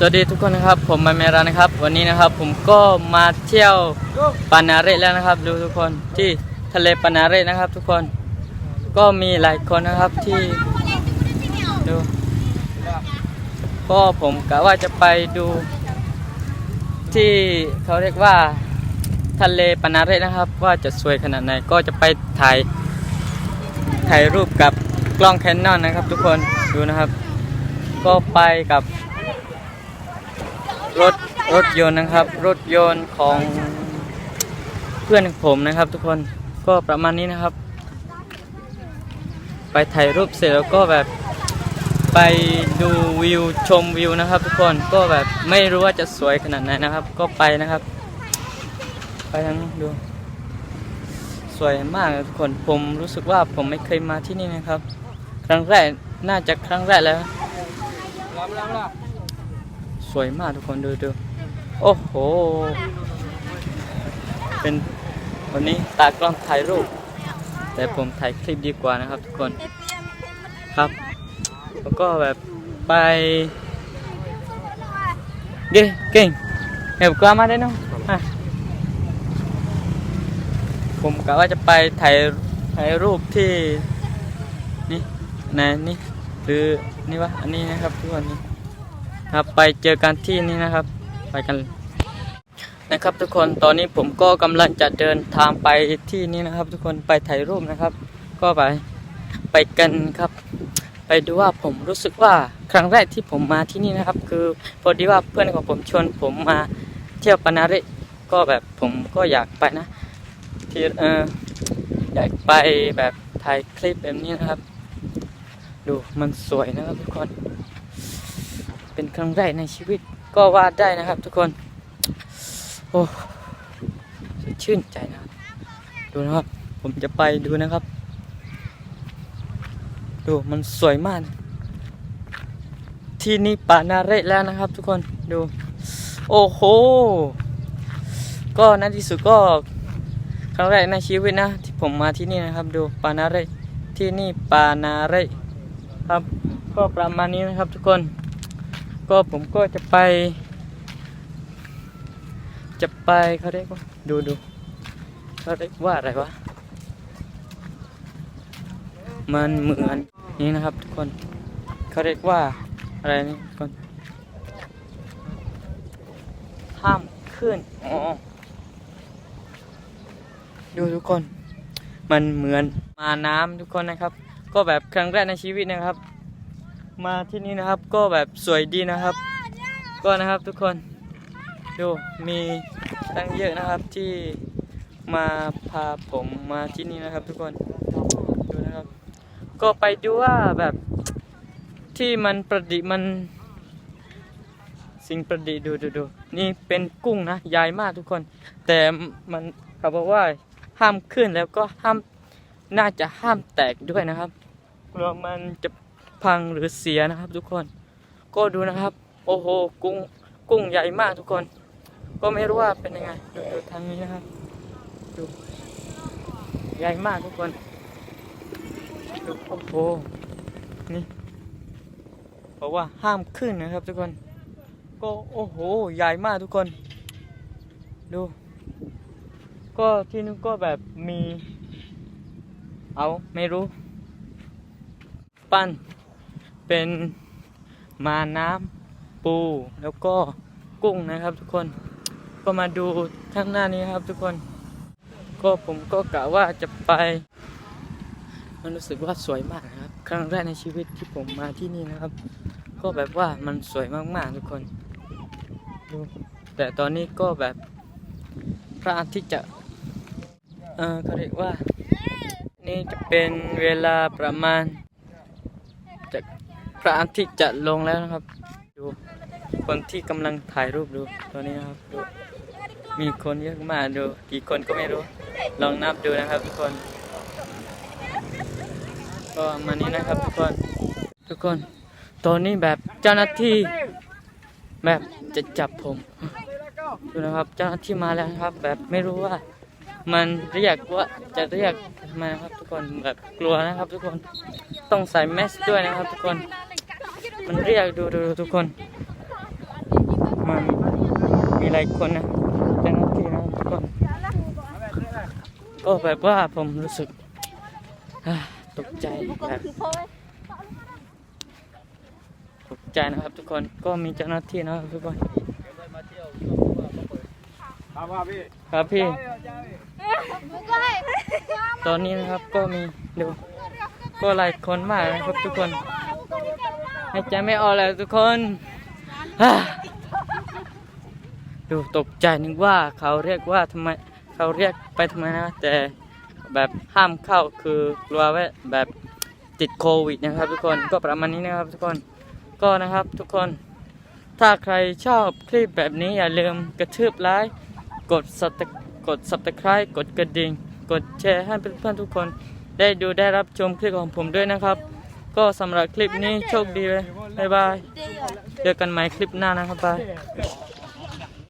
สวัสดีทุกคนนะครับ ผมมาเมรานะครับ วันนี้นะครับผมก็มาเที่ยวปานาเรแล้วนะครับ ดูทุกคนที่ทะเลปานาเรนะครับ ทุกคนก็มีหลายคนนะครับที่ดูก็ผมกะว่าจะไปดู ที่เขาเรียกว่าทะเลปานาเรนะครับ ว่าจะสวยขนาดไหนก็จะไปถ่ายถ่ายรูปกับกล้องแคนนอนนะครับ ทุกคนดูนะครับ ก็ไปกับ รถรถยนต์นะครับ รถยนต์ของเพื่อนผมนะครับ ทุกคนก็ประมาณนี้นะครับ ไปถ่ายรูปเสร็จแล้วก็แบบไปดูวิวชมวิวนะครับ ทุกคนก็แบบไม่รู้ว่าจะสวยขนาดไหนนะครับ ก็ไปนะครับ ไปทั้งดู สวยมากทุกคนผมรู้สึกว่าผมไม่เคยมาที่นี่นะครับ ครั้งแรกน่าจะครั้งแรกแล้ว สวยมากทุกคนดูดูโอ้โห เป็นวันนี้ตากล้องถ่ายรูป แต่ผมถ่ายคลิปดีกว่านะครับทุกคนครับ แล้วก็แบบไปเก่งเก่งเห็นกล้ามาได้เน้องผมกะว่าจะไปถ่ายถ่ายรูปที่นี่ไหนนี่หรือนี่วะอันนี้นะครับทุกคนนี่ ครับไปเจอกันที่นี่นะครับ ไปกันนะครับทุกคนตอนนี้ผมก็กำลังจะเดินทางไปที่นี่นะครับ ทุกคนไปถ่ายรูปนะครับ ก็ไปไปกันครับ ไปดูว่าผมรู้สึกว่าครั้งแรกที่ผมมาที่นี่นะครับ คือพอดีว่าเพื่อนของผมชวนผมมาเที่ยวปานาเรก็แบบผมก็อยากไปนะที่เอออยากไปแบบถ่ายคลิปแบบนี้นะครับ ดูมันสวยนะครับทุกคน เป็นครั้งแรกในชีวิตก็วาดได้นะครับ ทุกคน โอ้ชื่นใจนะครับดูนะครับ ผมจะไปดูนะครับ ดูมันสวยมาก ที่นี่ป่านาเรศแล้วนะครับ ทุกคนดู โอ้โห ก็ในที่สุดก็ครั้งแรกในชีวิตนะ ที่ผมมาที่นี่นะครับ ดูปานาเรศที่นี่ปานาเรศครับ ก็ประมาณนี้นะครับทุกคน ก็ผมก็จะไป จะไปเขาเรียกว่าดูดูเขาเรียกว่าอะไรวะ มันเหมือนนี่นะครับทุกคนเขาเรียกว่าอะไรนี่ทุกคนห้ามขึ้นอ๋อดูทุกคน มันเหมือนมาน้ำทุกคนนะครับ ก็แบบครั้งแรกในชีวิตนะครับ มาที่นี่นะครับก็แบบสวยดีนะครับ ก็นะครับทุกคนดูมีตั้งเยอะนะครับที่มาพาผมมาที่นี่นะครับ ทุกคนดูนะครับ ก็ไปดูว่าแบบที่มันประดิษฐ์มัน สิ่งประดิษฐ์ดูดูดูนี่เป็นกุ้งนะใหญ่มากทุกคน แต่มันเขาบอกว่าห้ามขึ้นแล้วก็ห้ามน่าจะห้ามแตกด้วยนะครับกลัวมันจะ พังหรือเสียนะครับ ทุกคน ก็ดูนะครับ โอ้โหกุ้งกุ้งใหญ่มากทุกคน ก็ไม่รู้ว่าเป็นยังไงดูดูทางนี้นะครับดูใหญ่มากทุกคนดูโอ้โหนี่บอกว่าห้ามขึ้นนะครับ ทุกคน ก็โอ้โหใหญ่มากทุกคน ดู ก็ที่นู้นก็แบบมี เอาไม่รู้ ปั้น เป็นมาน้ำปูแล้วก็กุ้งนะครับ ทุกคนก็มาดูข้างหน้านี้ครับ ทุกคน ก็ผมก็กะว่าจะไป มันรู้สึกว่าสวยมากนะครับ ครั้งแรกในชีวิตที่ผมมาที่นี่นะครับ ก็แบบว่ามันสวยมากๆทุกคนดูแต่ตอนนี้ก็แบบพระอาทิตย์จะเออเขาเรียกว่า นี่จะเป็นเวลาประมาณ พระอาทิตย์จะลงแล้วนะครับ ดูคนที่กำลังถ่ายรูปดูตอนนี้นะครับดูมีคนเยอะมากดู กี่คนก็ไม่รู้ ลองนับดูนะครับทุกคน ก็มานี้นะครับทุกคน ทุกคนตอนนี้แบบเจ้าหน้าที่แบบจะจับผมดูนะครับเจ้าหน้าที่มาแล้วนะครับ แบบไม่รู้ว่า มันเรียกว่าจะเรียกมนะครับทุกคนแบบกลัวนะครับ ทุกคนต้องใส่แมสด้วยนะครับ ทุกคน มันเรียกดูดูทุกคน มันมีหลายคนนะเจ้าหน้าที่นะทุกคนก็แบบว่าผมรู้สึกตกใจแบบตกใจนะครับ ทุกคนก็มีเจ้าหน้าที่นะครับทุกคนครับพี่ ตอนนี้นะครับก็มีดูก็หลายคนมากนะครับทุกคนให้ใจไม่ออกแล้วทุกคนดูตกใจนึกว่าเขาเรียกว่าทำไมเขาเรียกไปทำไมนะแต่แบบห้ามเข้าคือกลัวว่าแบบติดโควิดนะครับ ทุกคนก็ประมาณนี้นะครับ ทุกคนก็นะครับทุกคน ถ้าใครชอบคลิปแบบนี้อย่าลืมกระทืบไลค์กด subscribe กด subscribe กดกระดิ่ง กดแชร์ให้เพื่อนๆทุกคน ได้ดูได้รับชมคลิปของผมด้วยนะครับ ก็สำหรับคลิปนี้โชคดีเลยบ๊ายบาย เจอกันใหม่คลิปหน้านะครับบาย